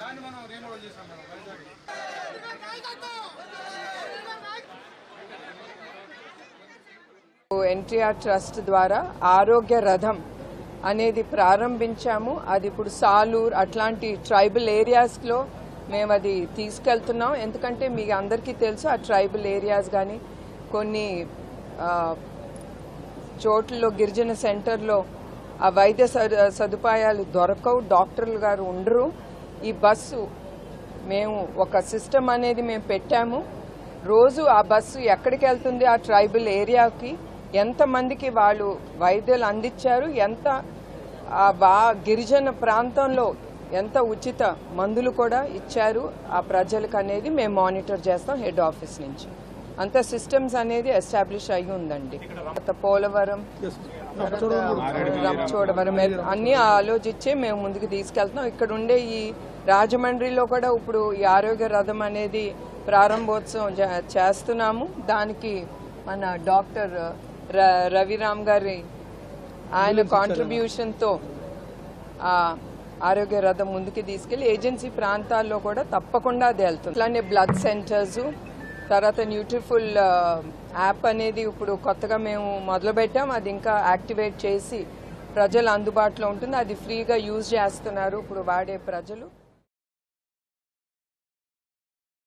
దాన్ని మనం రీమోడల్ చేసాం మేడం వైజాగ్ ఎన్టీఆర్ ట్రస్ట్ ద్వారా ఆరోగ్య రథం అనేది ప్రారంభించాము. అది ఇప్పుడు సాలూర్ అట్లాంటి ట్రైబల్ ఏరియాస్లో మేము అది తీసుకెళ్తున్నాం. ఎందుకంటే మీకు అందరికీ తెలుసు ఆ ట్రైబల్ ఏరియాస్ కానీ కొన్ని చోట్లలో గిరిజన సెంటర్లో ఆ వైద్య సదు- సదుపాయాలు దొరకవు డాక్టర్లు గారు ఉండరు. ఈ బస్సు మేము ఒక సిస్టమ్ అనేది మేము పెట్టాము. రోజు ఆ బస్సు ఎక్కడికి వెళ్తుంది ఆ ట్రైబల్ ఏరియాకి ఎంతమందికి వాళ్ళు వైద్యులు అందించారు ఎంత గిరిజన ప్రాంతంలో ఎంత ఉచిత మందులు కూడా ఇచ్చారు ఆ ప్రజలకు అనేది మేము మానిటర్ చేస్తాం హెడ్ ఆఫీస్ నుంచి. అంత సిస్టమ్స్ అనేది ఎస్టాబ్లిష్ అయి ఉందండి. పోలవరం రంపచోడవరం అన్ని ఆలోచించే మేము ముందుకు తీసుకెళ్తున్నాం. ఇక్కడ ఉండే ఈ రాజమండ్రిలో కూడా ఇప్పుడు ఈ ఆరోగ్య రథం అనేది ప్రారంభోత్సవం చేస్తున్నాము. దానికి మన డాక్టర్ రవిరామ్ గారి ఆయన కాంట్రిబ్యూషన్తో ఆరోగ్య రథం ముందుకు తీసుకెళ్ళి ఏజెన్సీ ప్రాంతాల్లో కూడా తప్పకుండా అది వెళ్తుంది. అలానే బ్లడ్ సెంటర్స్ తర్వాత న్యూట్రిఫుల్ యాప్ uh, అనేది ఇప్పుడు కొత్తగా మేము మొదలుపెట్టాం. అది ఇంకా యాక్టివేట్ చేసి ప్రజలు అందుబాటులో ఉంటుంది. అది ఫ్రీగా యూజ్ చేస్తున్నారు. ఇప్పుడు వాడే ప్రజలు.